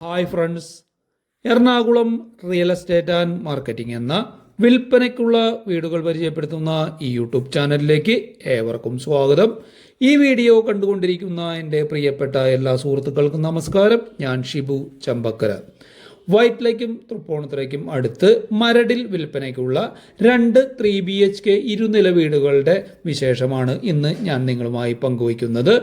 Hi friends Ernakulam real estate and marketing എന്ന വിൽപ്പനയ്ക്കുള്ള വീടുകൾ പരിചയപ്പെടുത്തുന്ന ഈ യൂട്യൂബ് ചാനലിലേക്ക് ഏവർക്കും സ്വാഗതം. ഈ വീഡിയോ കണ്ടുകൊണ്ടിരിക്കുന്ന എന്റെ പ്രിയപ്പെട്ട എല്ലാ സുഹൃത്തുക്കൾക്കും നമസ്കാരം. ഞാൻ ഷിബു ചമ്പക്കര. വൈറ്റിലേക്കും തൃപ്പൂണിത്തുറയ്ക്കും അടുത്ത് മരടിൽ വിൽപ്പനയ്ക്കുള്ള രണ്ട് ത്രീ ബി എച്ച് കെ ഇരുനില വീടുകളുടെ വിശേഷമാണ് ഇന്ന് ഞാൻ നിങ്ങളുമായി പങ്കുവയ്ക്കുന്നത്.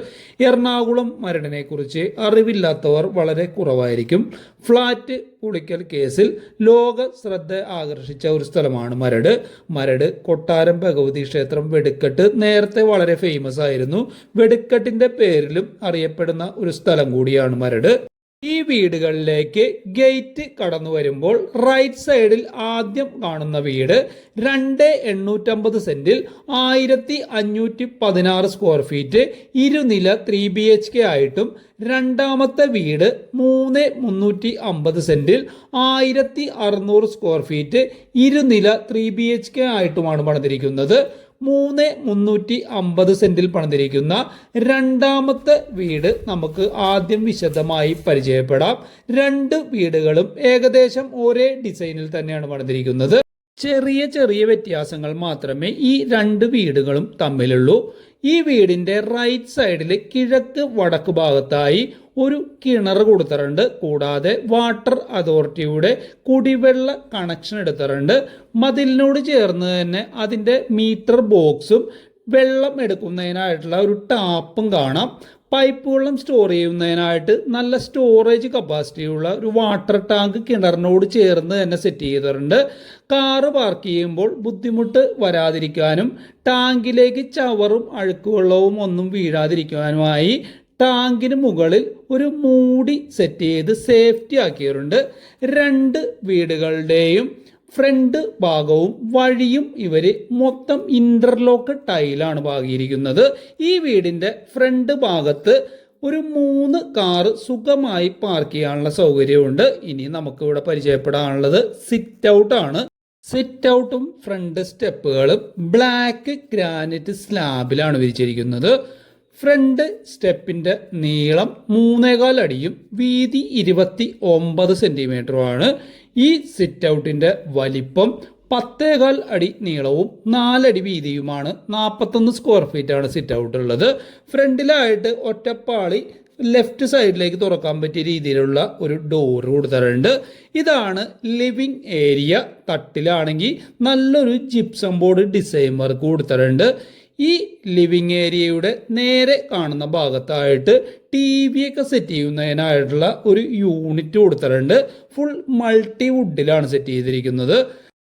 എറണാകുളം മരടിനെക്കുറിച്ച് അറിവില്ലാത്തവർ വളരെ കുറവായിരിക്കും. ഫ്ലാറ്റ് പുളിക്കൽ കേസിൽ ലോക ശ്രദ്ധ ആകർഷിച്ച ഒരു സ്ഥലമാണ് മരട്. മരട് കൊട്ടാരം ഭഗവതി ക്ഷേത്രം വെടുക്കെട്ട് നേരത്തെ വളരെ ഫേമസ് ആയിരുന്നു. വെടുക്കെട്ടിന്റെ പേരിലും അറിയപ്പെടുന്ന ഒരു സ്ഥലം കൂടിയാണ് മരട്. ഈ വീടുകളിലേക്ക് ഗേറ്റ് കടന്നു വരുമ്പോൾ റൈറ്റ് സൈഡിൽ ആദ്യം കാണുന്ന വീട് രണ്ട് എണ്ണൂറ്റമ്പത് സെന്റിൽ ആയിരത്തി അഞ്ഞൂറ്റി പതിനാറ് സ്ക്വയർ ഫീറ്റ് ഇരുനില ത്രീ ബി എച്ച് കെ ആയിട്ടും രണ്ടാമത്തെ വീട് മൂന്ന് മുന്നൂറ്റി അമ്പത് സെന്റിൽ ആയിരത്തി അറുന്നൂറ് സ്ക്വയർ ഫീറ്റ് ഇരുനില ത്രീ ബി എച്ച് കെ ആയിട്ടുമാണ് പണിതിരിക്കുന്നത്. മൂന്ന് മുന്നൂറ്റി അമ്പത് സെന്റിൽ പണിതിരിക്കുന്ന രണ്ടാമത്തെ വീട് നമുക്ക് ആദ്യം വിശദമായി പരിചയപ്പെടാം. രണ്ട് വീടുകളും ഏകദേശം ഒരേ ഡിസൈനിൽ തന്നെയാണ് പണിതിരിക്കുന്നത്. ചെറിയ ചെറിയ വ്യത്യാസങ്ങൾ മാത്രമേ ഈ രണ്ട് വീടുകളും തമ്മിലുള്ളൂ. ഈ വീടിന്റെ റൈറ്റ് സൈഡിൽ കിഴക്ക് വടക്ക് ഭാഗത്തായി ഒരു കിണർ കൊടുത്തിട്ടുണ്ട്. കൂടാതെ വാട്ടർ അതോറിറ്റിയുടെ കുടിവെള്ള കണക്ഷൻ എടുത്തിട്ടുണ്ട്. മതിലിനോട് ചേർന്ന് തന്നെ അതിന്റെ മീറ്റർ ബോക്സും വെള്ളം എടുക്കുന്നതിനായിട്ടുള്ള ഒരു ടാപ്പും കാണാം. പൈപ്പ് വെള്ളം സ്റ്റോർ ചെയ്യുന്നതിനായിട്ട് നല്ല സ്റ്റോറേജ് കപ്പാസിറ്റിയുള്ള ഒരു വാട്ടർ ടാങ്ക് കിണറിനോട് ചേർന്ന് തന്നെ സെറ്റ് ചെയ്തിട്ടുണ്ട്. കാറ് പാർക്ക് ചെയ്യുമ്പോൾ ബുദ്ധിമുട്ട് വരാതിരിക്കാനും ടാങ്കിലേക്ക് ചവറും അഴുക്കുവെള്ളവും ഒന്നും വീഴാതിരിക്കാനുമായി ടാങ്കിന് മുകളിൽ ഒരു മൂടി സെറ്റ് ചെയ്ത് സേഫ്റ്റി ആക്കിയിട്ടുണ്ട് രണ്ട് വീടുകളുടെയും ഫ്രണ്ട് ഭാഗവും വഴിയും ഇവർ മൊത്തം ഇന്റർലോക്ക് ടൈലാണ് പാകിയിരിക്കുന്നത്. ഈ വീടിന്റെ ഫ്രണ്ട് ഭാഗത്ത് ഒരു മൂന്ന് കാറ് സുഖമായി പാർക്ക് ചെയ്യാനുള്ള സൗകര്യമുണ്ട് ഇനി നമുക്കിവിടെ പരിചയപ്പെടാനുള്ളത് സിറ്റ് ഔട്ട് ആണ്. സിറ്റ് ഔട്ടും ഫ്രണ്ട് സ്റ്റെപ്പുകളും ബ്ലാക്ക് ഗ്രാനൈറ്റ് സ്ലാബിലാണ് വിരിച്ചിരിക്കുന്നത്. ഫ്രണ്ട് സ്റ്റെപ്പിന്റെ നീളം മൂന്നേകാൽ അടിയും വീതി ഇരുപത്തി ഒമ്പത് സെന്റിമീറ്ററുമാണ് ഈ സിറ്റ് ഔട്ടിന്റെ വലിപ്പം പത്തേകാൽ അടി നീളവും നാലടി വീതിയുമാണ്. നാൽപ്പത്തൊന്ന് സ്ക്വയർ ഫീറ്റ് ആണ് സിറ്റ് ഔട്ട് ഉള്ളത്. ഫ്രണ്ടിലായിട്ട് ഒറ്റപ്പാളി ലെഫ്റ്റ് സൈഡിലേക്ക് തുറക്കാൻ പറ്റിയ രീതിയിലുള്ള ഒരു ഡോർ കൊടുത്തിട്ടുണ്ട്. ഇതാണ് ലിവിങ് ഏരിയ തട്ടിലാണെങ്കിൽ നല്ലൊരു ജിപ്സം ബോർഡ് ഡിസൈൻ വർക്ക് കൊടുത്തിട്ടുണ്ട്. ഈ ലിവിങ് ഏരിയയുടെ നേരെ കാണുന്ന ഭാഗത്തായിട്ട് ടി വി ഒക്കെ സെറ്റ് ചെയ്യുന്നതിനായിട്ടുള്ള ഒരു യൂണിറ്റ് കൊടുത്തിട്ടുണ്ട്. ഫുൾ മൾട്ടി വുഡിലാണ് സെറ്റ് ചെയ്തിരിക്കുന്നത്.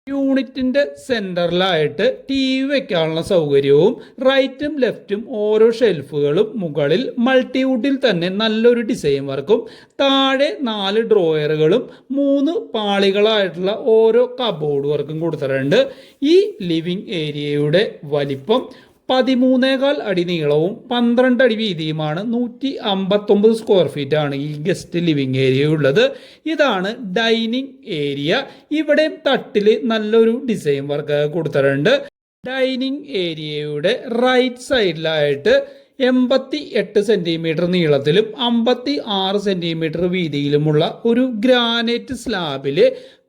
യൂണിറ്റിന്റെ സെന്ററിലായിട്ട് ടി വി വെക്കാനുള്ള സൗകര്യവും റൈറ്റും ലെഫ്റ്റും ഓരോ ഷെൽഫുകളും മുകളിൽ മൾട്ടിവുഡിൽ തന്നെ നല്ലൊരു ഡിസൈൻ വർക്കും താഴെ നാല് ഡ്രോയറുകളും മൂന്ന് പാളികളായിട്ടുള്ള ഓരോ കബോർഡ് വർക്കും കൊടുത്തിട്ടുണ്ട്. ഈ ലിവിങ് ഏരിയയുടെ വലിപ്പം പതിമൂന്നേകാൽ അടി നീളവും പന്ത്രണ്ട് അടി വീതിയുമാണ് നൂറ്റി അമ്പത്തൊമ്പത് സ്ക്വയർ ഫീറ്റ് ആണ് ഈ ഗസ്റ്റ് ലിവിങ് ഏരിയ ഉള്ളത്. ഇതാണ് ഡൈനിങ് ഏരിയ ഇവിടെ തട്ടിൽ നല്ലൊരു ഡിസൈൻ വർക്ക് കൊടുത്തിട്ടുണ്ട്. ഡൈനിങ് ഏരിയയുടെ റൈറ്റ് സൈഡിലായിട്ട് എൺപത്തി എട്ട് സെന്റിമീറ്റർ നീളത്തിലും അമ്പത്തി ആറ് സെന്റിമീറ്റർ വീതിയിലുമുള്ള ഒരു ഗ്രാനൈറ്റ് സ്ലാബിൽ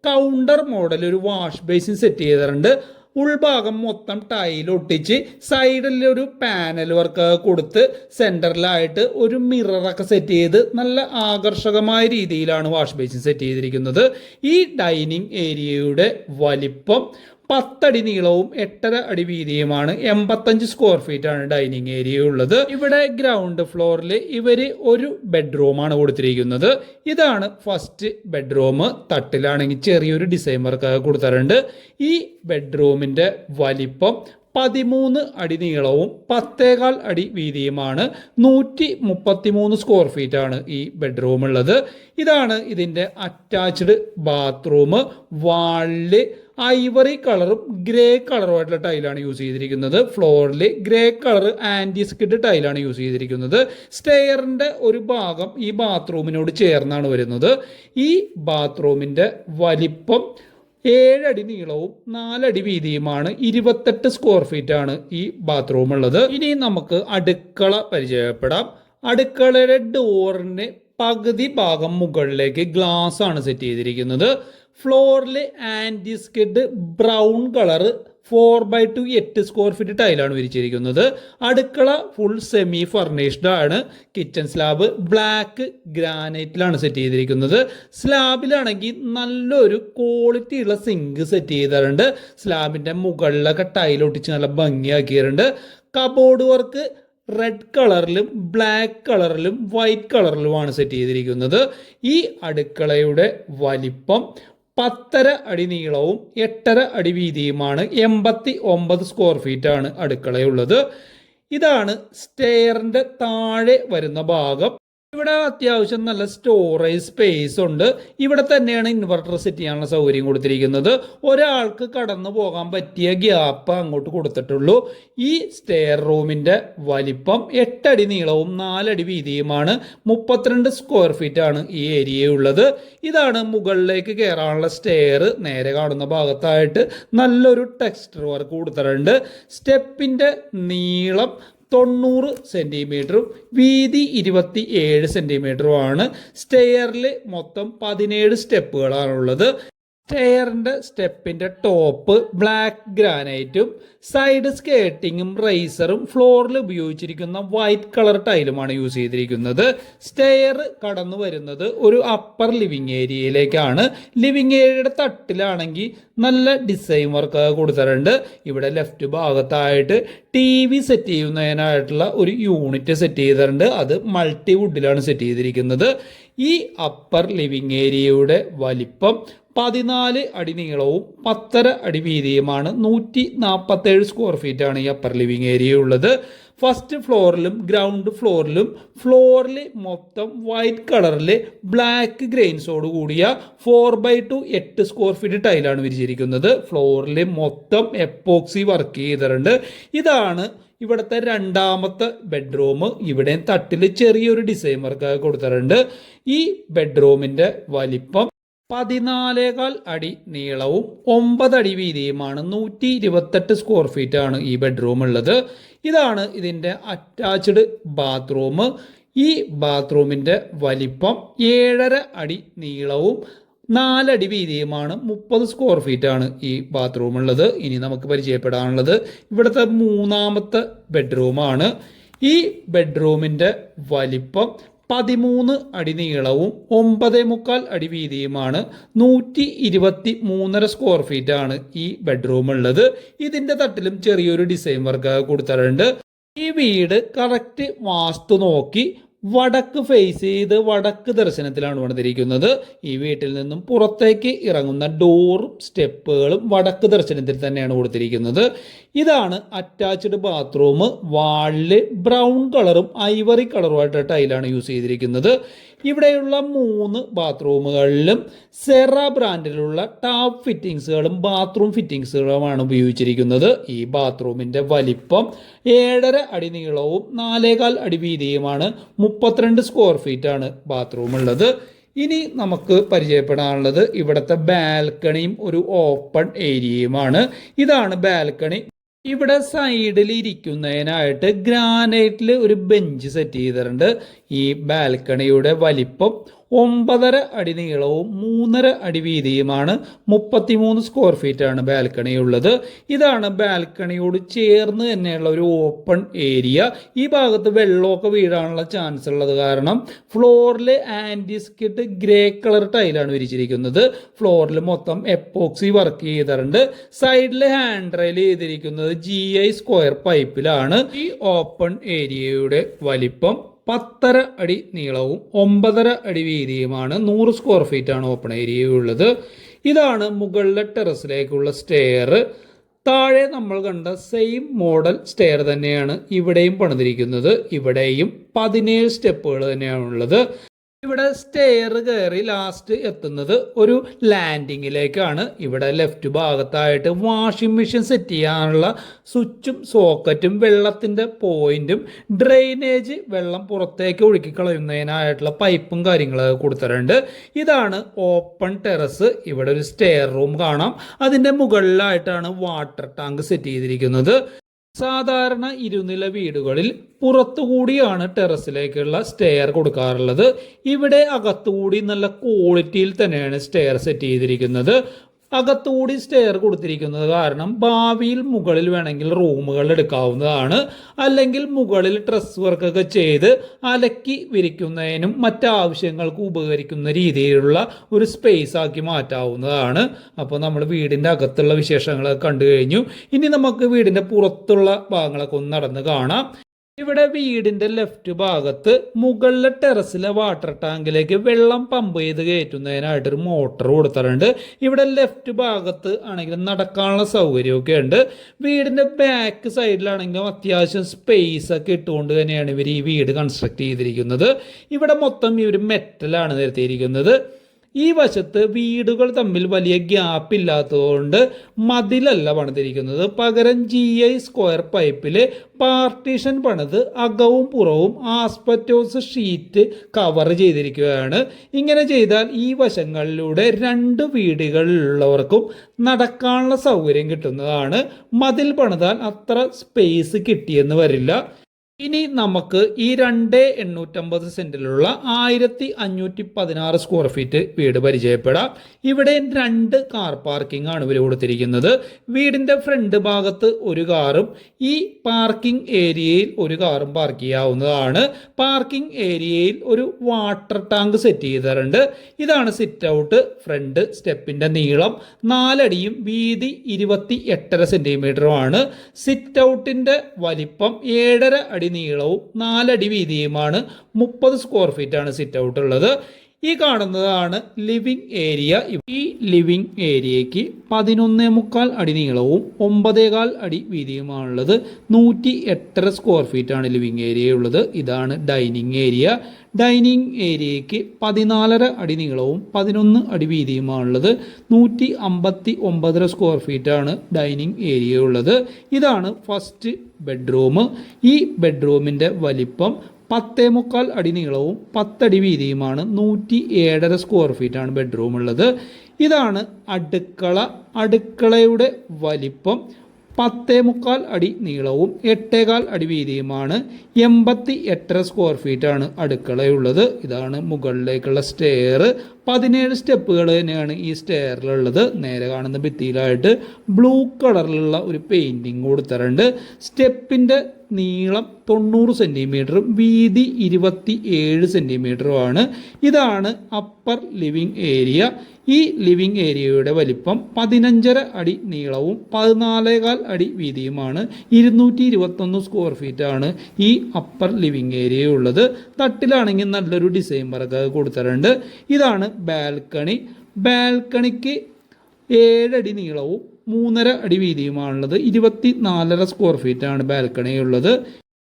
കൗണ്ടർ മോഡൽ ഒരു വാഷ് ബേസിൻ സെറ്റ് ചെയ്തിട്ടുണ്ട്. ഉൾഭാഗം മൊത്തം ടൈൽ ഒട്ടിച്ച് സൈഡിൽ ഒരു പാനൽ വർക്ക് കൊടുത്ത് സെന്ററിലായിട്ട് ഒരു മിററൊക്കെ സെറ്റ് ചെയ്ത് നല്ല ആകർഷകമായ രീതിയിലാണ് വാഷ് ബേസിൻ സെറ്റ് ചെയ്തിരിക്കുന്നത്. ഈ ഡൈനിങ് ഏരിയയുടെ വലിപ്പം പത്തടി നീളവും എട്ടര അടി വീതിയുമാണ് എൺപത്തഞ്ച് സ്ക്വയർ ഫീറ്റ് ആണ് ഡൈനിങ് ഏരിയ ഉള്ളത്. ഇവിടെ ഗ്രൗണ്ട് ഫ്ലോറിൽ ഇവർ ഒരു ബെഡ്റൂമാണ് കൊടുത്തിരിക്കുന്നത്. ഇതാണ് ഫസ്റ്റ് ബെഡ്റൂം തട്ടിലാണെങ്കിൽ ചെറിയൊരു ഡിസൈൻ വർക്ക് കൊടുത്തിട്ടുണ്ട്. ഈ ബെഡ്റൂമിന്റെ വലിപ്പം പതിമൂന്ന് അടി നീളവും പത്തേകാൽ അടി വീതിയുമാണ്. നൂറ്റി മുപ്പത്തി മൂന്ന് സ്ക്വയർ ഫീറ്റ് ആണ് ഈ ബെഡ്റൂം ഉള്ളത്. ഇതാണ് ഇതിന്റെ അറ്റാച്ച്ഡ് ബാത്റൂം വാളിൽ ഐവറി കളറും ഗ്രേ കളറുമായിട്ടുള്ള ടൈലാണ് യൂസ് ചെയ്തിരിക്കുന്നത്. ഫ്ലോറിൽ ഗ്രേ കളർ ആന്റി സ്കിഡ് ടൈലാണ് യൂസ് ചെയ്തിരിക്കുന്നത്. സ്റ്റെയറിന്റെ ഒരു ഭാഗം ഈ ബാത്റൂമിനോട് ചേർന്നാണ് വരുന്നത്. ഈ ബാത്റൂമിന്റെ വലിപ്പം ഏഴടി നീളവും നാലടി വീതിയുമാണ്. ഇരുപത്തെട്ട് സ്ക്വയർ ഫീറ്റ് ആണ് ഈ ബാത്റൂം ഉള്ളത് ഇനി നമുക്ക് അടുക്കള പരിചയപ്പെടാം. അടുക്കളയുടെ ഡോറിന് പകുതി ഭാഗം മുകളിലേക്ക് ഗ്ലാസ് ആണ് സെറ്റ് ചെയ്തിരിക്കുന്നത്. ഫ്ലോറിൽ anti skid brown colour four by two എട്ട് സ്ക്വയർ ഫീറ്റ് ടൈലാണ് വിരിച്ചിരിക്കുന്നത്. അടുക്കള ഫുൾ സെമി ഫർണിഷ്ഡ് ആണ് കിച്ചൺ സ്ലാബ് ബ്ലാക്ക് ഗ്രാനൈറ്റിലാണ് സെറ്റ് ചെയ്തിരിക്കുന്നത്. സ്ലാബിലാണെങ്കിൽ നല്ലൊരു ക്വാളിറ്റി ഉള്ള സിങ്ക് സെറ്റ് ചെയ്തിട്ടുണ്ട്. സ്ലാബിന്റെ മുകളിലൊക്കെ ടൈൽ ഒട്ടിച്ച് നല്ല ഭംഗിയാക്കിയിട്ടുണ്ട്. കബോർഡ് വർക്ക് റെഡ് കളറിലും ബ്ലാക്ക് കളറിലും വൈറ്റ് കളറിലുമാണ് സെറ്റ് ചെയ്തിരിക്കുന്നത്. ഈ അടുക്കളയുടെ വലിപ്പം പത്തര അടി നീളവും എട്ടര അടി വീതിയുമാണ്. എൺപത്തി ഒമ്പത് സ്ക്വയർ ഫീറ്റ് ആണ് അടുക്കളയുള്ളത്. ഇതാണ് സ്റ്റെയറിന്റെ താഴെ വരുന്ന ഭാഗം. ഇവിടെ അത്യാവശ്യം നല്ല സ്റ്റോറേജ് സ്പേസ് ഉണ്ട്. ഇവിടെ തന്നെയാണ് ഇൻവെർട്ടർ സെറ്റ് ചെയ്യാനുള്ള സൗകര്യം കൊടുത്തിരിക്കുന്നത്. ഒരാൾക്ക് കടന്നു പോകാൻ പറ്റിയ ഗ്യാപ്പ് അങ്ങോട്ട് കൊടുത്തിട്ടുള്ളൂ. ഈ സ്റ്റെയർ റൂമിന്റെ വലിപ്പം എട്ടടി നീളവും നാലടി വീതിയുമാണ്. മുപ്പത്തിരണ്ട് സ്ക്വയർ ഫീറ്റ് ആണ് ഈ ഏരിയ ഉള്ളത്. ഇതാണ് മുകളിലേക്ക് കയറാനുള്ള സ്റ്റെയർ നേരെ കാണുന്ന ഭാഗത്തായിട്ട് നല്ലൊരു ടെക്സ്റ്റർ വർക്ക് കൊടുത്തിട്ടുണ്ട്. സ്റ്റെപ്പിന്റെ നീളം തൊണ്ണൂറ് സെന്റിമീറ്ററും വീതി ഇരുപത്തി ഏഴ് സെന്റിമീറ്ററുമാണ് സ്റ്റെയറിൽ മൊത്തം പതിനേഴ് സ്റ്റെപ്പുകളാണുള്ളത്. സ്റ്റെയറിന്റെ സ്റ്റെപ്പിന്റെ ടോപ്പ് ബ്ലാക്ക് ഗ്രാനൈറ്റും സൈഡ് സ്കേട്ടിങ്ങും റൈസറും ഫ്ലോറിൽ ഉപയോഗിച്ചിരിക്കുന്ന വൈറ്റ് കളർ ടൈലുമാണ് യൂസ് ചെയ്തിരിക്കുന്നത്. സ്റ്റെയർ കടന്നു വരുന്നത് ഒരു അപ്പർ ലിവിങ് ഏരിയയിലേക്കാണ്. ലിവിങ് ഏരിയയുടെ തട്ടിലാണെങ്കിൽ നല്ല ഡിസൈൻ വർക്ക് കൊടുത്തിട്ടുണ്ട്. ഇവിടെ ലെഫ്റ്റ് ഭാഗത്തായിട്ട് ടി വി സെറ്റ് ചെയ്യുന്നതിനായിട്ടുള്ള ഒരു യൂണിറ്റ് സെറ്റ് ചെയ്തിട്ടുണ്ട്. അത് മൾട്ടി വുഡിലാണ് സെറ്റ് ചെയ്തിരിക്കുന്നത്. ഈ അപ്പർ ലിവിങ് ഏരിയയുടെ വലിപ്പം പതിനാല് അടി നീളവും പത്തര അടി വീതിയുമാണ് നൂറ്റി നാൽപ്പത്തേഴ് സ്ക്വയർ ഫീറ്റ് ആണ് ഈ അപ്പർ ലിവിങ് ഏരിയ ഉള്ളത്. ഫസ്റ്റ് ഫ്ലോറിലും ഗ്രൗണ്ട് ഫ്ലോറിലും ഫ്ലോറിൽ മൊത്തം വൈറ്റ് കളറിൽ ബ്ലാക്ക് ഗ്രെയിൻസോട് കൂടിയ ഫോർ ബൈ ടു എട്ട് സ്ക്വയർ ഫീറ്റ് ടൈലാണ് വിരിച്ചിരിക്കുന്നത്. ഫ്ലോറിൽ മൊത്തം എപ്പോക്സി വർക്ക് ചെയ്തിട്ടുണ്ട്. ഇതാണ് ഇവിടുത്തെ രണ്ടാമത്തെ ബെഡ്റൂം ഇവിടെ തട്ടിൽ ചെറിയൊരു ഡിസൈൻ വർക്ക് കൊടുത്തിട്ടുണ്ട്. ഈ ബെഡ്റൂമിന്റെ വലിപ്പം പതിനാലേകാൽ അടി നീളവും ഒമ്പത് അടി വീതിയുമാണ് നൂറ്റി ഇരുപത്തെട്ട് സ്ക്വയർ ഫീറ്റ് ആണ് ഈ ബെഡ്റൂം ഉള്ളത്. ഇതാണ് ഇതിന്റെ അറ്റാച്ച്ഡ് ബാത്റൂം ഈ ബാത്റൂമിന്റെ വലിപ്പം ഏഴര അടി നീളവും നാലടി വീതിയുമാണ് മുപ്പത് സ്ക്വയർ ഫീറ്റ് ആണ് ഈ ബാത്റൂം ഉള്ളത്. ഇനി നമുക്ക് പരിചയപ്പെടാനുള്ളത് ഇവിടുത്തെ മൂന്നാമത്തെ ബെഡ്റൂമാണ് ഈ ബെഡ്റൂമിന്റെ വലിപ്പം പതിമൂന്ന് അടി നീളവും ഒമ്പതേ മുക്കാൽ അടി വീതിയുമാണ് നൂറ്റി ഇരുപത്തി മൂന്നര സ്ക്വയർ ഫീറ്റ് ആണ് ഈ ബെഡ്റൂം ഉള്ളത്. ഇതിന്റെ തട്ടിലും ചെറിയൊരു ഡിസൈൻ വർക്ക് കൊടുത്തിട്ടുണ്ട്. ഈ വീട് കറക്റ്റ് വാസ്തു നോക്കി വടക്ക് ഫേസ് ചെയ്ത് വടക്ക് ദർശനത്തിലാണ് വന്നിരിക്കുന്നത്. ഈ വീട്ടിൽ നിന്നും പുറത്തേക്ക് ഇറങ്ങുന്ന ഡോറും സ്റ്റെപ്പുകളും വടക്ക് ദർശനത്തിൽ തന്നെയാണ് കൊടുത്തിരിക്കുന്നത്. ഇതാണ് അറ്റാച്ച്ഡ് ബാത്റൂം വാളിൽ ബ്രൗൺ കളറും ഐവറി കളറുമായിട്ട് ടൈലാണ് യൂസ് ചെയ്തിരിക്കുന്നത്. ഇവിടെയുള്ള മൂന്ന് ബാത്റൂമുകളിലും സെറ ബ്രാൻഡിലുള്ള ടാപ്പ് ഫിറ്റിങ്സുകളും ബാത്റൂം ഫിറ്റിങ്സുകളുമാണ് ഉപയോഗിച്ചിരിക്കുന്നത്. ഈ ബാത്റൂമിന്റെ വലിപ്പം ഏഴര അടി നീളവും നാലേകാൽ അടി വീതിയുമാണ്. മുപ്പത്തിരണ്ട് സ്ക്വയർ ഫീറ്റ് ആണ് ബാത്റൂം ഉള്ളത്. ഇനി നമുക്ക് പരിചയപ്പെടാനുള്ളത് ഇവിടുത്തെ ബാൽക്കണിയും ഒരു ഓപ്പൺ ഏരിയയുമാണ് ഇതാണ് ബാൽക്കണി. ഇവിടെ സൈഡിൽ ഇരിക്കുന്നതിനായിട്ട് ഗ്രാനൈറ്റിൽ ഒരു ബെഞ്ച് സെറ്റ് ചെയ്തിട്ടുണ്ട്. ഈ ബാൽക്കണിയുടെ വലിപ്പം ഒമ്പതര അടി നീളവും മൂന്നര അടി വീതിയുമാണ് മുപ്പത്തിമൂന്ന് സ്ക്വയർ ഫീറ്റ് ആണ് ബാൽക്കണി ഉള്ളത്. ഇതാണ് ബാൽക്കണിയോട് ചേർന്ന് തന്നെയുള്ള ഒരു ഓപ്പൺ ഏരിയ ഈ ഭാഗത്ത് വെള്ളമൊക്കെ വീഴാനുള്ള ചാൻസ് ഉള്ളത് കാരണം ഫ്ലോറിൽ ആന്റിസ്കിട്ട് ഗ്രേ കളർ ടൈലാണ് വിരിച്ചിരിക്കുന്നത്. ഫ്ലോറിൽ മൊത്തം എപ്പോക്സി വർക്ക് ചെയ്തിട്ടുണ്ട്. സൈഡിൽ ഹാൻഡ് റെയിൽ ചെയ്തിരിക്കുന്നത് ജി ഐ സ്ക്വയർ പൈപ്പിലാണ് ഈ ഓപ്പൺ ഏരിയയുടെ വലിപ്പം പത്തര അടി നീളവും ഒമ്പതര അടി വീതിയുമാണ് നൂറ് സ്ക്വയർ ഫീറ്റ് ആണ് ഓപ്പൺ ഏരിയ ഉള്ളത്. ഇതാണ് മുകളിലെ ടെറസിലേക്കുള്ള സ്റ്റെയർ താഴെ നമ്മൾ കണ്ട സെയിം മോഡൽ സ്റ്റെയർ തന്നെയാണ് ഇവിടെയും പണിതിരിക്കുന്നത്. ഇവിടെയും പതിനേഴ് സ്റ്റെപ്പുകൾ തന്നെയാണുള്ളത് ഇവിടെ സ്റ്റെയർ കയറി ലാസ്റ്റ് എത്തുന്നത് ഒരു ലാൻഡിങ്ങിലേക്കാണ് ഇവിടെ ലെഫ്റ്റ് ഭാഗത്തായിട്ട് വാഷിംഗ് മെഷീൻ സെറ്റ് ചെയ്യാനുള്ള സ്വിച്ചും സോക്കറ്റും വെള്ളത്തിന്റെ പോയിന്റും ഡ്രെയിനേജ് വെള്ളം പുറത്തേക്ക് ഒഴുക്കി കളയുന്നതിനായിട്ടുള്ള പൈപ്പും കാര്യങ്ങളൊക്കെ കൊടുത്തിട്ടുണ്ട്. ഇതാണ് ഓപ്പൺ ടെറസ് ഇവിടെ ഒരു സ്റ്റെയർ റൂം കാണാം. അതിന്റെ മുകളിലായിട്ടാണ് വാട്ടർ ടാങ്ക് സെറ്റ് ചെയ്തിരിക്കുന്നത്. സാധാരണ ഇരുനില വീടുകളിൽ പുറത്തുകൂടിയാണ് ടെറസിലേക്കുള്ള സ്റ്റെയർ കൊടുക്കാറുള്ളത്. ഇവിടെ അകത്തുകൂടി നല്ല ക്വാളിറ്റിയിൽ തന്നെയാണ് സ്റ്റെയർ സെറ്റ് ചെയ്തിരിക്കുന്നത്. അകത്തുകൂടി സ്റ്റെയർ കൊടുത്തിരിക്കുന്നത് കാരണം ഭാവിയിൽ മുകളിൽ വേണമെങ്കിൽ റൂമുകൾ എടുക്കാവുന്നതാണ്. അല്ലെങ്കിൽ മുകളിൽ ഡ്രസ് വർക്കൊക്കെ ചെയ്ത് അലക്കി വിരിക്കുന്നതിനും മറ്റാവശ്യങ്ങൾക്ക് ഉപകരിക്കുന്ന രീതിയിലുള്ള ഒരു സ്പേസ് ആക്കി മാറ്റാവുന്നതാണ്. അപ്പോൾ നമ്മൾ വീടിന്റെ അകത്തുള്ള വിശേഷങ്ങളൊക്കെ കണ്ടു കഴിഞ്ഞു. ഇനി നമുക്ക് വീടിന്റെ പുറത്തുള്ള ഭാഗങ്ങളൊക്കെ ഒന്ന് നടന്ന് കാണാം. ഇവിടെ വീടിന്റെ ലെഫ്റ്റ് ഭാഗത്ത് മുകളിലെ ടെറസിലെ വാട്ടർ ടാങ്കിലേക്ക് വെള്ളം പമ്പ് ചെയ്ത് കയറ്റുന്നതിനായിട്ട് ഒരു മോട്ടർ കൊടുത്തിട്ടുണ്ട്. ഇവിടെ ലെഫ്റ്റ് ഭാഗത്ത് ആണെങ്കിലും നടക്കാനുള്ള സൗകര്യമൊക്കെ ഉണ്ട്. വീടിന്റെ ബാക്ക് സൈഡിലാണെങ്കിലും അത്യാവശ്യം സ്പേസ് ഒക്കെ ഇട്ടുകൊണ്ട് തന്നെയാണ് ഇവർ ഈ വീട് കൺസ്ട്രക്ട് ചെയ്തിരിക്കുന്നത്. ഇവിടെ മൊത്തം ഇവർ മെറ്റലാണ് നിരത്തിയിരിക്കുന്നത്. ഈ വശത്ത് വീടുകൾ തമ്മിൽ വലിയ ഗ്യാപ്പ് ഇല്ലാത്തതുകൊണ്ട് മതിലല്ല പണിതിരിക്കുന്നത്. പകരം ജി ഐ സ്ക്വയർ പൈപ്പിൽ പാർട്ടീഷൻ പണിത് അകവും പുറവും ആസ്പെറ്റോസ് ഷീറ്റ് കവർ ചെയ്തിരിക്കുകയാണ്. ഇങ്ങനെ ചെയ്താൽ ഈ വശങ്ങളിലൂടെ രണ്ട് വീടുകളിലുള്ളവർക്കും നടക്കാനുള്ള സൗകര്യം കിട്ടുന്നതാണ്. മതിൽ പണിതാൽ അത്ര സ്പേസ് കിട്ടിയെന്ന് വരില്ല. ഇനി നമുക്ക് ഈ രണ്ട് എണ്ണൂറ്റമ്പത് സെന്റിലുള്ള ആയിരത്തി അഞ്ഞൂറ്റി പതിനാറ് സ്ക്വയർ ഫീറ്റ് വീട് പരിചയപ്പെടാം. ഇവിടെ രണ്ട് കാർ പാർക്കിംഗ് ആണ് ഇവർ കൊടുത്തിരിക്കുന്നത്. വീടിന്റെ ഫ്രണ്ട് ഭാഗത്ത് ഒരു കാറും ഈ പാർക്കിംഗ് ഏരിയയിൽ ഒരു കാറും പാർക്ക് ചെയ്യാവുന്നതാണ്. പാർക്കിംഗ് ഏരിയയിൽ ഒരു വാട്ടർ ടാങ്ക് സെറ്റ് ചെയ്തിട്ടുണ്ട്. ഇതാണ് സിറ്റ് ഔട്ട് ഫ്രണ്ട് സ്റ്റെപ്പിന്റെ നീളം. നാലടിയും വീതി ഇരുപത്തി എട്ടര സെന്റിമീറ്ററുമാണ് സിറ്റ് ഔട്ടിന്റെ വലിപ്പം ഏഴര അടി നീളവും നാലടി വീതിയുമാണ് മുപ്പത് സ്ക്വയർ ഫീറ്റ് ആണ് സിറ്റ് ഔട്ട് ഉള്ളത്. ഈ കാണുന്നതാണ് ലിവിംഗ് ഏരിയ ഈ ലിവിംഗ് ഏരിയയ്ക്ക് പതിനൊന്നേ മുക്കാൽ അടി നീളവും ഒമ്പതേകാൽ അടി വീതിയുമാണുള്ളത്. നൂറ്റി എട്ടര സ്ക്വയർ ഫീറ്റ് ആണ് ലിവിംഗ് ഏരിയ ഉള്ളത്. ഇതാണ് ഡൈനിങ് ഏരിയ ഡൈനിങ് ഏരിയയ്ക്ക് പതിനാലര അടി നീളവും പതിനൊന്ന് അടി വീതിയുമാണുള്ളത്. നൂറ്റി അമ്പത്തി ഒമ്പതര സ്ക്വയർ ഫീറ്റ് ആണ് ഡൈനിങ് ഏരിയ ഉള്ളത്. ഇതാണ് ഫസ്റ്റ് ബെഡ്റൂം ഈ ബെഡ്റൂമിന്റെ വലിപ്പം പത്തേ മുക്കാൽ അടി നീളവും പത്തടി വീതിയുമാണ് നൂറ്റി ഏഴര സ്ക്വയർ ഫീറ്റാണ് ബെഡ്റൂം ഉള്ളത്. ഇതാണ് അടുക്കള. അടുക്കളയുടെ വലിപ്പം പത്തേ മുക്കാൽ അടി നീളവും എട്ടേകാൽ അടി വീതിയുമാണ്. എൺപത്തി എട്ടര സ്ക്വയർ ഫീറ്റാണ് അടുക്കളയുള്ളത്. ഇതാണ് മുകളിലേക്കുള്ള സ്റ്റെയർ പതിനേഴ് സ്റ്റെപ്പുകൾ തന്നെയാണ് ഈ സ്റ്റെയറിലുള്ളത് നേരെ കാണുന്ന ഭിത്തിയിലായിട്ട് ബ്ലൂ കളറിലുള്ള ഒരു പെയിന്റിങ് കൊടുത്തിട്ടുണ്ട്. സ്റ്റെപ്പിന്റെ നീളം തൊണ്ണൂറ് സെന്റിമീറ്ററും വീതി ഇരുപത്തി ഏഴ് സെന്റിമീറ്ററുമാണ് ഇതാണ് അപ്പർ ലിവിംഗ് ഏരിയ ഈ ലിവിംഗ് ഏരിയയുടെ വലിപ്പം പതിനഞ്ചര അടി നീളവും പതിനാലേകാൽ അടി വീതിയുമാണ്. ഇരുന്നൂറ്റി ഇരുപത്തൊന്ന് സ്ക്വയർ ഫീറ്റാണ് ഈ അപ്പർ ലിവിംഗ് ഏരിയ ഉള്ളത്. തട്ടിലാണെങ്കിൽ നല്ലൊരു ഡിസൈൻ വർക്ക് കൊടുത്തിട്ടുണ്ട്. ഇതാണ് ബാൽക്കണി ബാൽക്കണിക്ക് ഏഴടി നീളവും മൂന്നര അടി വീതിയുമാണുള്ളത്. ഇരുപത്തി നാലര സ്ക്വയർ ഫീറ്റാണ് ബാൽക്കണി ഉള്ളത്.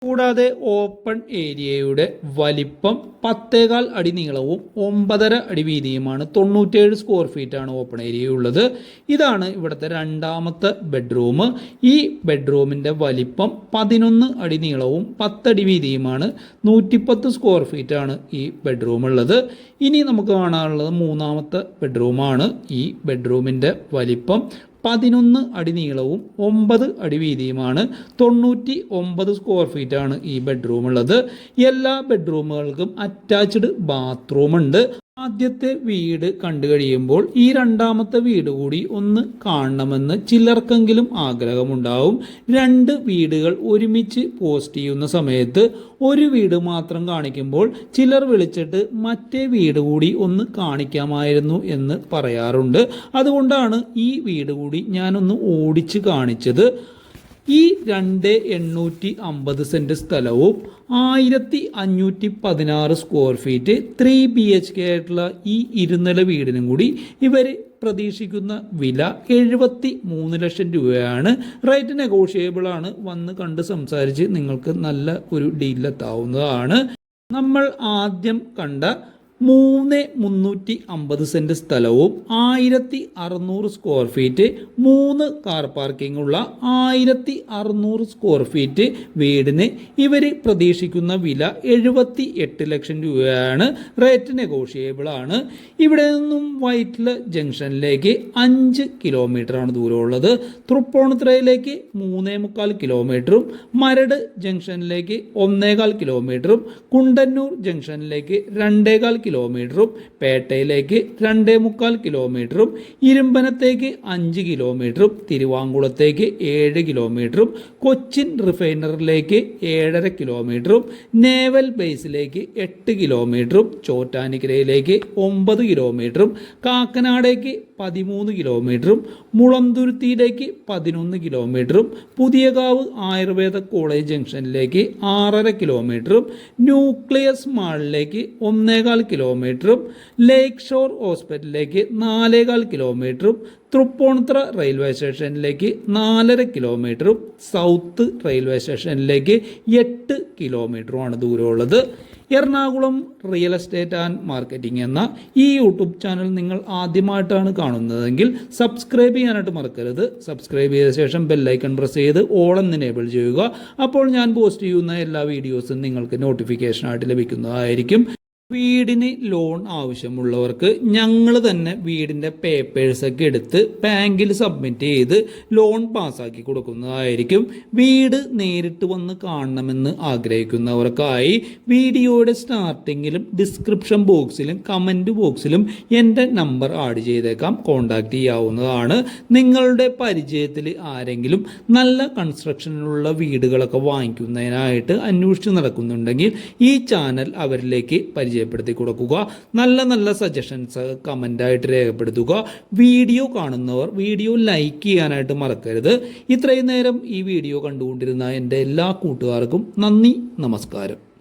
കൂടാതെ ഓപ്പൺ ഏരിയയുടെ വലിപ്പം പത്തേകാൽ അടി നീളവും ഒമ്പതര അടി വീതിയുമാണ്. തൊണ്ണൂറ്റേഴ് സ്ക്വയർ ഫീറ്റാണ് ഓപ്പൺ ഏരിയ ഉള്ളത്. ഇതാണ് ഇവിടുത്തെ രണ്ടാമത്തെ ബെഡ്റൂം ഈ ബെഡ്റൂമിന്റെ വലിപ്പം പതിനൊന്ന് അടി നീളവും പത്തടി വീതിയുമാണ്. നൂറ്റിപ്പത്ത് സ്ക്വയർ ഫീറ്റാണ് ഈ ബെഡ്റൂം ഉള്ളത്. ഇനി നമുക്ക് കാണാനുള്ളത് മൂന്നാമത്തെ ബെഡ്റൂമാണ്. ഈ ബെഡ്റൂമിന്റെ വലിപ്പം പതിനൊന്ന് അടി നീളവും ഒമ്പത് അടി വീതിയുമാണ്. തൊണ്ണൂറ്റി ഒമ്പത് സ്ക്വയർ ഫീറ്റാണ് ഈ ബെഡ്റൂം ഉള്ളത് എല്ലാ ബെഡ്റൂമുകൾക്കും അറ്റാച്ച്ഡ് ബാത്റൂം ഉണ്ട്. ആദ്യത്തെ വീട് കണ്ടു കഴിയുമ്പോൾ ഈ രണ്ടാമത്തെ വീട് കൂടി ഒന്ന് കാണണമെന്ന് ചിലർക്കെങ്കിലും ആഗ്രഹമുണ്ടാവും. രണ്ട് വീടുകൾ ഒരുമിച്ച് പോസ്റ്റ് ചെയ്യുന്ന സമയത്ത് ഒരു വീട് മാത്രം കാണിക്കുമ്പോൾ ചിലർ വിളിച്ചിട്ട് മറ്റേ വീട് കൂടി ഒന്ന് കാണിക്കാമായിരുന്നു എന്ന് പറയാറുണ്ട്. അതുകൊണ്ടാണ് ഈ വീട് കൂടി ഞാനൊന്ന് ഓടിച്ച് കാണിച്ചത്. ഈ രണ്ട് എണ്ണൂറ്റി അമ്പത് സെന്റ് സ്ഥലവും ആയിരത്തി അഞ്ഞൂറ്റി പതിനാറ് square feet three B H K ആയിട്ടുള്ള ഈ ഇരുനില വീടിനും കൂടി ഇവർ പ്രതീക്ഷിക്കുന്ന വില എഴുപത്തി മൂന്ന് ലക്ഷം രൂപയാണ്. റേറ്റ് നെഗോഷിയബിൾ ആണ്. വന്ന് കണ്ട് സംസാരിച്ച് നിങ്ങൾക്ക് നല്ല ഒരു ഡീലെത്താവുന്നതാണ് നമ്മൾ ആദ്യം കണ്ട മൂന്ന് മുന്നൂറ്റി അമ്പത് സെന്റ് സ്ഥലവും ആയിരത്തി അറുന്നൂറ് സ്ക്വയർ ഫീറ്റ് മൂന്ന് കാർ പാർക്കിംഗ് ഉള്ള ആയിരത്തി അറുന്നൂറ് സ്ക്വയർ ഫീറ്റ് വീടിന് ഇവർ പ്രതീക്ഷിക്കുന്ന വില എഴുപത്തി എട്ട് ലക്ഷം രൂപയാണ്. റേറ്റ് നെഗോഷിയേബിൾ ആണ്. ഇവിടെ നിന്നും വൈറ്റില ജംഗ്ഷനിലേക്ക് അഞ്ച് കിലോമീറ്ററാണ് ദൂരമുള്ളത്. തൃപ്പൂണിത്തുറയിലേക്ക് മൂന്നേ മുക്കാൽ കിലോമീറ്ററും മരട് ജംഗ്ഷനിലേക്ക് ഒന്നേകാൽ കിലോമീറ്ററും കുണ്ടന്നൂർ ജംഗ്ഷനിലേക്ക് രണ്ടേകാൽ കിലോമീറ്ററും പേട്ടയിലേക്ക് രണ്ടേ മുക്കാൽ കിലോമീറ്ററും ഇരുമ്പനത്തേക്ക് അഞ്ച് കിലോമീറ്ററും തിരുവാങ്കുളത്തേക്ക് ഏഴ് കിലോമീറ്ററും കൊച്ചിൻ റിഫൈനറിലേക്ക് ഏഴര കിലോമീറ്ററും നേവൽ ബേസിലേക്ക് എട്ട് കിലോമീറ്ററും ചോറ്റാനിക്കരയിലേക്ക് ഒമ്പത് കിലോമീറ്ററും കാക്കനാടേക്ക് പതിമൂന്ന് കിലോമീറ്ററും മുളന്തുരുത്തിയിലേക്ക് പതിനൊന്ന് കിലോമീറ്ററും പുതിയകാവ് ആയുർവേദ കോളേജ് ജംഗ്ഷനിലേക്ക് ആറര കിലോമീറ്ററും ന്യൂക്ലിയസ് മാളിലേക്ക് ഒന്നേകാൽ കിലോമീറ്ററും ലേക്ക് ഷോർ ഹോസ്പിറ്റലിലേക്ക് നാലേകാൽ കിലോമീറ്ററും തൃപ്പൂണിത്തുറ റെയിൽവേ സ്റ്റേഷനിലേക്ക് നാലര കിലോമീറ്ററും സൗത്ത് റെയിൽവേ സ്റ്റേഷനിലേക്ക് എട്ട് കിലോമീറ്ററുമാണ് ദൂരമുള്ളത്. Ernakulam real estate and marketing എന്ന ഈ യൂട്യൂബ് ചാനൽ നിങ്ങൾ ആദ്യമായിട്ടാണ് കാണുന്നതെങ്കിൽ സബ്സ്ക്രൈബ് ചെയ്യാനായിട്ട് മറക്കരുത്. സബ്സ്ക്രൈബ് ചെയ്ത ശേഷം ബെല്ലൈക്കൺ പ്രസ് ചെയ്ത് എന്ന് എനേബിൾ ചെയ്യുക. അപ്പോൾ ഞാൻ പോസ്റ്റ് ചെയ്യുന്ന എല്ലാ വീഡിയോസും നിങ്ങൾക്ക് നോട്ടിഫിക്കേഷനായിട്ട് ലഭിക്കുന്നതായിരിക്കും. വീടിന് ലോൺ ആവശ്യമുള്ളവർക്ക് ഞങ്ങൾ തന്നെ വീടിന്റെ പേപ്പേഴ്സൊക്കെ എടുത്ത് ബാങ്കിൽ സബ്മിറ്റ് ചെയ്ത് ലോൺ പാസ്സാക്കി കൊടുക്കുന്നതായിരിക്കും. വീട് നേരിട്ട് വന്ന് കാണണമെന്ന് ആഗ്രഹിക്കുന്നവർക്കായി വീഡിയോയുടെ സ്റ്റാർട്ടിങ്ങിലും ഡിസ്ക്രിപ്ഷൻ ബോക്സിലും കമന്റ് ബോക്സിലും എന്റെ നമ്പർ ആഡ് ചെയ്തേക്കാം. കോൺടാക്റ്റ് ചെയ്യാവുന്നതാണ്. നിങ്ങളുടെ പരിചയത്തിൽ ആരെങ്കിലും നല്ല കൺസ്ട്രക്ഷനിലുള്ള വീടുകളൊക്കെ വാങ്ങിക്കുന്നതിനായിട്ട് അന്വേഷിച്ച് നടക്കുന്നുണ്ടെങ്കിൽ ഈ ചാനൽ അവരിലേക്ക് പരിചയപ്പെടുത്തി കൊടുക്കുക നല്ല നല്ല സജഷൻസ് കമന്റായിട്ട് രേഖപ്പെടുത്തുക. വീഡിയോ കാണുന്നവർ വീഡിയോ ലൈക്ക് ചെയ്യാനായിട്ട് മറക്കരുത്. ഇത്രയും നേരം ഈ വീഡിയോ കണ്ടുകൊണ്ടിരുന്ന എന്റെ എല്ലാ കൂട്ടുകാർക്കും നന്ദി നമസ്കാരം.